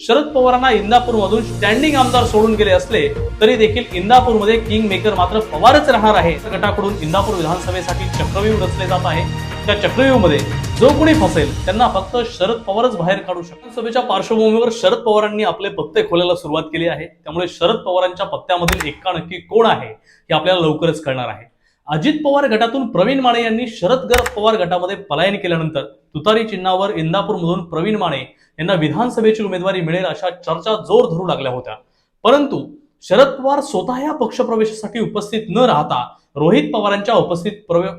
शरद पवारांना इंदापूरमधून स्टँडिंग आमदार सोडून गेले असले तरी देखील इंदापूरमध्ये किंग मेकर मात्र पवारच राहणार आहे. गटाकडून इंदापूर विधानसभेसाठी चक्रव्यूह रचले जात आहे. त्या चक्रव्यूहमध्ये जो कोणी फसेल त्यांना फक्त शरद पवारच बाहेर काढू शकतात. सभेच्या पार्श्वभूमीवर शरद पवारांनी आपले पत्ते खोलायला सुरुवात केली आहे. त्यामुळे शरद पवारांच्या पत्त्यामधील एक्का नक्की कोण आहे हे आपल्याला लवकरच कळणार आहे. अजित पवार गटातून प्रवीण माने यांनी शरद गर पवार गटामध्ये पलायन केल्यानंतर तुतारी चिन्हावर इंदापूरमधून प्रवीण माने यांना विधानसभेची उमेदवारी मिळेल अशा चर्चा जोर धरू लागल्या होत्या. परंतु शरद पवार स्वतः या पक्षप्रवेशासाठी उपस्थित न राहता रोहित पवारांच्या उपस्थित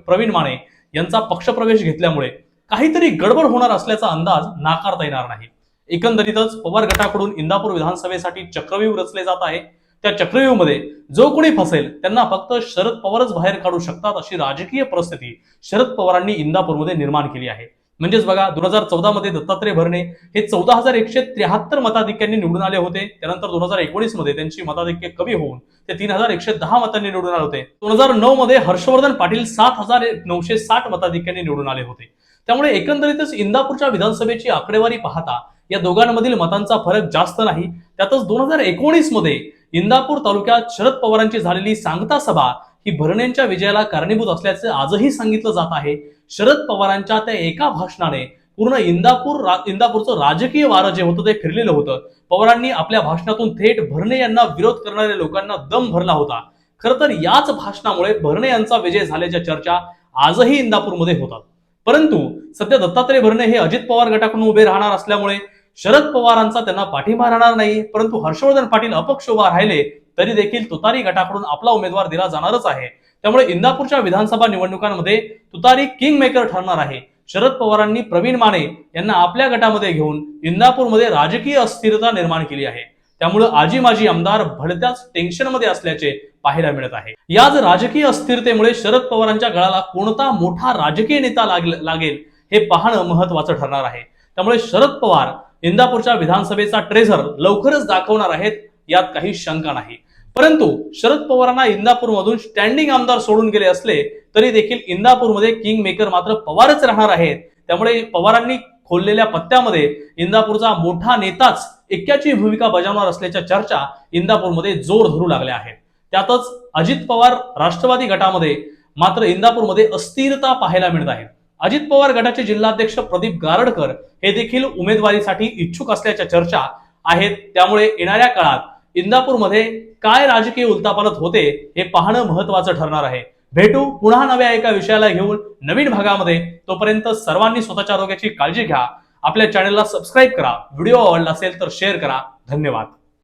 प्रवीण माने यांचा पक्षप्रवेश घेतल्यामुळे काहीतरी गडबड होणार असल्याचा अंदाज नाकारता येणार नाही. एकंदरीतच पवार गटाकडून इंदापूर विधानसभेसाठी चक्रव्यूह रचले जात आहे. त्या चक्रव्यूहमध्ये जो कोणी फसेल त्यांना फक्त शरद पवारच बाहेर काढू शकतात अशी राजकीय परिस्थिती शरद पवारांनी इंदापूरमध्ये निर्माण केली आहे. म्हणजेच बघा दोन हजार चौदा मध्ये दत्तात्रय भरणे हे चौदा हजार एकशे त्र्याहत्तर मताधिक्यांनी निवडून आले होते. त्यानंतर दोन हजार एकोणीसमध्ये त्यांची मताधिक्य कमी होऊन ते तीन हजार एकशे दहा मतांनी निवडून आले होते. दोन हजार नऊ मध्ये हर्षवर्धन पाटील सात हजार नऊशे साठ मताधिक्यांनी निवडून आले होते. त्यामुळे एकंदरीतच इंदापूरच्या विधानसभेची आकडेवारी पाहता या दोघांमधील मतांचा फरक जास्त नाही. त्यातच दोन हजार एकोणीसमध्ये इंदापूर तालुक्यात शरद पवारांची झालेली सांगता सभा ही भरणेंच्या विजयाला कारणीभूत असल्याचे आजही सांगितलं जात आहे. शरद पवारांच्या त्या एका भाषणाने पूर्ण इंदापूर रा- इंदापूरचं राजकीय वारं जे होतं ते फिरलेलं होतं. पवारांनी आपल्या भाषणातून थेट भरणे यांना विरोध करणाऱ्या लोकांना दम भरला होता. खरं तर याच भाषणामुळे भरणे यांचा विजय झाल्याच्या चर्चा आजही इंदापूरमध्ये होतात. परंतु सध्या दत्तात्रय भरणे हे अजित पवार गटाकडून उभे राहणार असल्यामुळे शरद पवारांचा त्यांना पाठिंबा राहणार नाही. परंतु हर्षवर्धन पाटील अपक्ष उभा राहिले तरी देखील तुतारी गटाकडून आपला उमेदवार दिला जाणारच आहे. त्यामुळे इंदापूरच्या विधानसभा निवडणुकांमध्ये तुतारी किंग मेकर ठरणार आहे. शरद पवारांनी प्रवीण माने यांना आपल्या गटामध्ये घेऊन इंदापूरमध्ये राजकीय अस्थिरता निर्माण केली आहे. त्यामुळे आजी माजी आमदार भडत्याच टेन्शनमध्ये असल्याचे पाहायला मिळत आहे. याच राजकीय अस्थिरतेमुळे शरद पवारांच्या गळाला कोणता मोठा राजकीय नेता लागेल हे पाहणं महत्वाचं ठरणार आहे. त्यामुळे शरद पवार इंदापूरच्या विधानसभेचा ट्रेझर लवकरच दाखवणार आहेत यात काही शंका नाही. परंतु शरद पवारांना इंदापूरमधून स्टँडिंग आमदार सोडून गेले असले तरी देखील इंदापूरमध्ये किंग मेकर मात्र पवारच राहणार आहेत. त्यामुळे पवारांनी खोललेल्या पत्त्यामध्ये इंदापूरचा मोठा नेताच एक्क्याची भूमिका बजावणार असल्याच्या चर्चा इंदापूरमध्ये जोर धरू लागल्या आहेत. त्यातच अजित पवार राष्ट्रवादी गटामध्ये मात्र इंदापूरमध्ये अस्थिरता पाहायला मिळत आहे. अजित पवार गटाचे जिल्हाध्यक्ष प्रदीप गारडकर हे देखील उमेदवारीसाठी इच्छुक असल्याच्या चर्चा आहेत. त्यामुळे येणाऱ्या काळात इंदापूरमध्ये काय राजकीय उलतापालत होते हे पाहणं महत्वाचं ठरणार आहे. भेटू पुन्हा नव्या एका विषयाला घेऊन नवीन भागामध्ये. तोपर्यंत सर्वांनी स्वतःच्या आरोग्याची काळजी घ्या. आपल्या चॅनलला सबस्क्राईब करा. व्हिडिओ आवडला असेल तर शेअर करा. धन्यवाद.